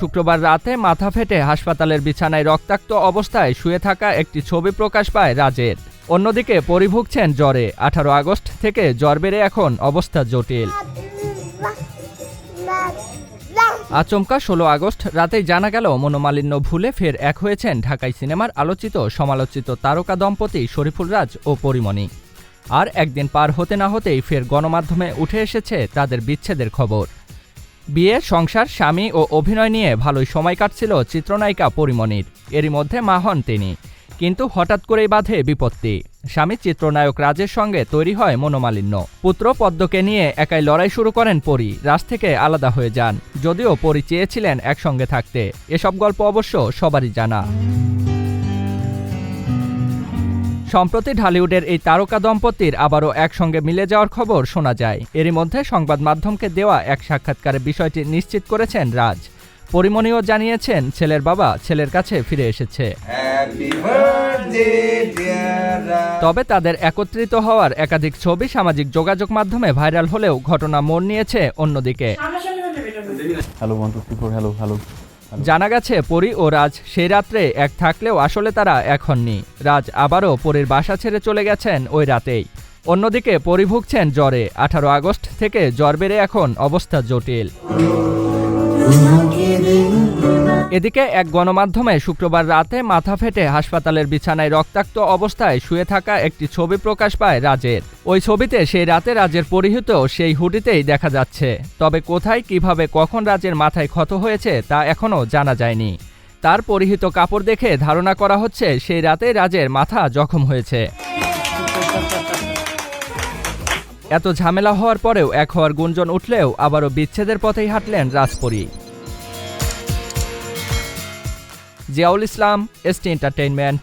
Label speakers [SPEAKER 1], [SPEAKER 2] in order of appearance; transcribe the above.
[SPEAKER 1] শুক্রবার রাতে মাথা ফেটে হাসপাতালের বিছানায় রক্তাক্ত অবস্থায় শুয়ে থাকা একটি ছবি প্রকাশ পায় রাজের। অন্যদিকে পরিভুগছেন জ্বরে। আঠারো আগস্ট থেকে জ্বর বেড়ে এখন অবস্থা জটিল। আচমকা ষোলো আগস্ট রাতেই জানা গেল, মনোমালিন্য ভুলে ফের এক হয়েছেন ঢাকাই সিনেমার আলোচিত সমালোচিত তারকা দম্পতি শরীফুল রাজ ও পরিমণি। আর একদিন পার হতে না হতেই ফের গণমাধ্যমে উঠে এসেছে তাদের বিচ্ছেদের খবর। বিয়ে, সংসার, স্বামী ও অভিনয় নিয়ে ভালোই সময় কাটছিল চিত্রনায়িকা পরিমণির এরই মধ্যে মা হন তিনি। কিন্তু হঠাৎ করেই বাধে বিপত্তি। স্বামী চিত্রনায়ক রাজের সঙ্গে তৈরি হয় মনোমালিন্য। পুত্র পদ্মকে নিয়ে একাই লড়াই শুরু করেন পরি। রাজ থেকে আলাদা হয়ে যান। যদিও পরি চেয়েছিলেন একসঙ্গে থাকতে। এসব গল্প অবশ্য সবারই জানা। সম্প্রতি ঢালিউডের এই তারকা দম্পতির আবারও একসঙ্গে মিলে যাওয়ার খবর শোনা যায়। এরই মধ্যে সংবাদ মাধ্যমকে দেওয়া এক সাক্ষাৎকারে বিষয়টি নিশ্চিত করেছেন রাজ। পরিমণিও জানিয়েছেন ছেলের বাবা ছেলের কাছে ফিরে এসেছে. তবে তাদের একত্রিত হওয়ার একাধিক ছবি সামাজিক যোগাযোগ মাধ্যমে ভাইরাল হলেও ঘটনা মোড় নিয়েছে অন্যদিকে।
[SPEAKER 2] হ্যালো হ্যালো হ্যালো
[SPEAKER 1] জানা গেছে, পরি ও রাজ সেই রাত্রে এক থাকলেও আসলে তারা এখন নি রাজ আবারও পরীর বাসা ছেড়ে চলে গেছেন ওই রাতেই। অন্যদিকে পরি ভুগছেন জ্বরে। আঠারো আগস্ট থেকে জ্বর বেড়ে এখন অবস্থা জটিল। এদিকে এক গণমাধ্যমে শুক্রবার রাতে মাথা ফেটে হাসপাতালের বিছানায় রক্তাক্ত অবস্থায় শুয়ে থাকা একটি ছবি প্রকাশ পায় রাজের। ওই ছবিতে সেই রাতে রাজের পরিহিত সেই হুডিতেই দেখা যাচ্ছে। তবে কোথায়, কীভাবে, কখন রাজের মাথায় ক্ষত হয়েছে তা এখনও জানা যায়নি। তার পরিহিত কাপড় দেখে ধারণা করা হচ্ছে সেই রাতে রাজের মাথা জখম হয়েছে। এত ঝামেলা হওয়ার পরেও এক হওয়ার গুঞ্জন উঠলেও আবারও বিচ্ছেদের পথেই হাঁটলেন রাজপরী। Ziaul Islam ST entertainment